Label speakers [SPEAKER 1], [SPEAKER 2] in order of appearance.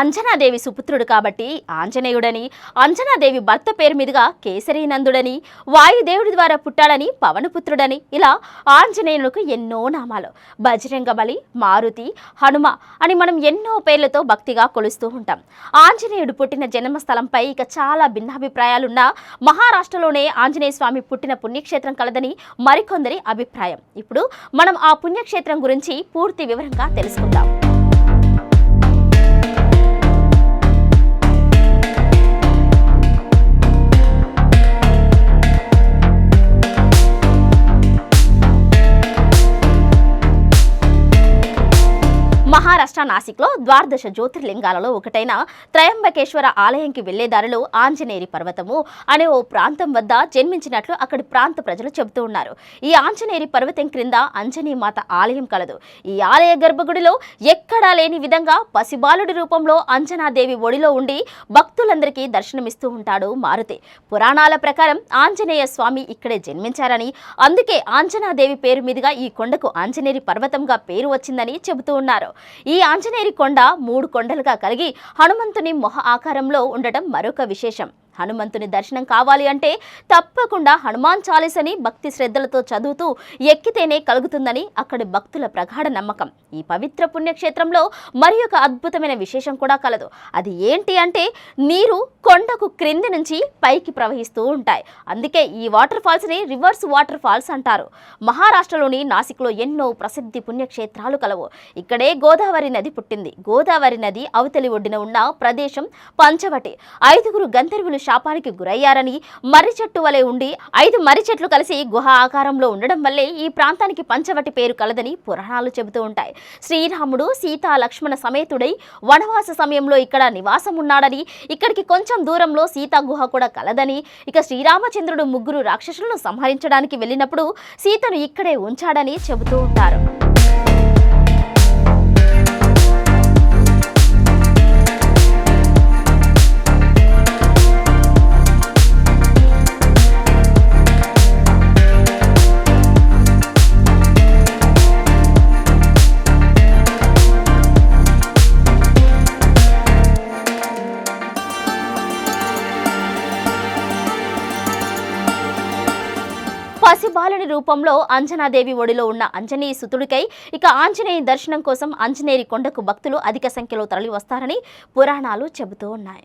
[SPEAKER 1] అంజనాదేవి సుపుత్రుడు కాబట్టి ఆంజనేయుడని అంజనాదేవి భర్త పేరు మీదుగా కేసరీనందుడని వాయుదేవుడి ద్వారా పుట్టాడని పవనపుత్రుడని ఇలా ఆంజనేయులకు ఎన్నో నామాలు. బజరంగ బలి మారుతి హనుమ అని మనం ఎన్నో పేర్లతో భక్తిగా కొలుస్తూ ఉంటాం. ఆంజనేయుడు పుట్టిన జన్మస్థలంపై ఇక చాలా భిన్నాభిప్రాయాలున్నా మహారాష్ట్రలోనే ఆంజనేయ స్వామి పుట్టిన పుణ్యక్షేత్రం కలదని మరికొందరి అభిప్రాయం. ఇప్పుడు మనం ఆ పుణ్యక్షేత్రం గురించి పూర్తి వివరంగా తెలుసుకుందాం. మహారాష్ట్ర నాసిక్లో ద్వాదశ జ్యోతిర్లింగాలలో ఒకటైన త్రయంబకేశ్వర ఆలయంకి వెళ్ళే దారిలో ఆంజనేరి పర్వతము అనే ఓ ప్రాంతం వద్ద జన్మించినట్లు అక్కడి ప్రాంత ప్రజలు చెబుతూ ఉన్నారు. ఈ ఆంజనేరి పర్వతం క్రింద అంజనీ మాత ఆలయం కలదు. ఈ ఆలయ గర్భగుడిలో ఎక్కడా లేని విధంగా పసిబాలుడి రూపంలో అంజనాదేవి ఒడిలో ఉండి భక్తులందరికీ దర్శనమిస్తూ ఉంటాడు మారుతి. పురాణాల ప్రకారం ఆంజనేయ స్వామి ఇక్కడే జన్మించారని అందుకే ఆంజనాదేవి పేరు మీదుగా ఈ కొండకు ఆంజనేరి పర్వతంగా పేరు వచ్చిందని చెబుతూ ఉన్నారు. ఈ ఆంజనేరి కొండ మూడు కొండలుగా కలిగి హనుమంతుని మొహ ఆకారంలో ఉండటం మరొక విశేషం. హనుమంతుని దర్శనం కావాలి అంటే తప్పకుండా హనుమాన్ చాలీసని భక్తి శ్రద్ధలతో చదువుతూ ఎక్కితేనే కలుగుతుందని అక్కడి భక్తుల ప్రగాఢ నమ్మకం. ఈ పవిత్ర పుణ్యక్షేత్రంలో మరి ఒక అద్భుతమైన విశేషం కూడా కలదు. అది ఏంటి అంటే నీరు కొండకు క్రింది నుంచి పైకి ప్రవహిస్తూ ఉంటాయి. అందుకే ఈ వాటర్ ఫాల్స్ని రివర్స్ వాటర్ ఫాల్స్ అంటారు. మహారాష్ట్రలోని నాసిక్లో ఎన్నో ప్రసిద్ధి పుణ్యక్షేత్రాలు కలవు. ఇక్కడే గోదావరి నది పుట్టింది. గోదావరి నది అవతలి ఒడ్డున ఉన్న ప్రదేశం పంచవటి. ఐదుగురు గంధర్వులు శాపానికి గురయ్యారని మర్రి చెట్టు వలె ఉండి ఐదు మర్రి చెట్లు కలిసి గుహ ఆకారంలో ఉండడం వల్లే ఈ ప్రాంతానికి పంచవటి పేరు కలదని పురాణాలు చెబుతూ ఉంటాయి. శ్రీరాముడు సీతా లక్ష్మణ సమేతుడై వనవాస సమయంలో ఇక్కడ నివాసం ఉన్నాడని ఇక్కడికి కొంచెం దూరంలో సీతా గుహ కూడా కలదని ఇక శ్రీరామచంద్రుడు ముగ్గురు రాక్షసులను సంహరించడానికి వెళ్ళినప్పుడు సీతను ఇక్కడే ఉంచాడని చెబుతూ ఉంటారు. పసిబాలుని రూపంలో అంజనాదేవి ఒడిలో ఉన్న అంజనేయ సుతుడికై ఇక ఆంజనేయ దర్శనం కోసం అంజనేరి కొండకు భక్తులు అధిక సంఖ్యలో తరలి వస్తారని పురాణాలు చెబుతూ ఉన్నాయి.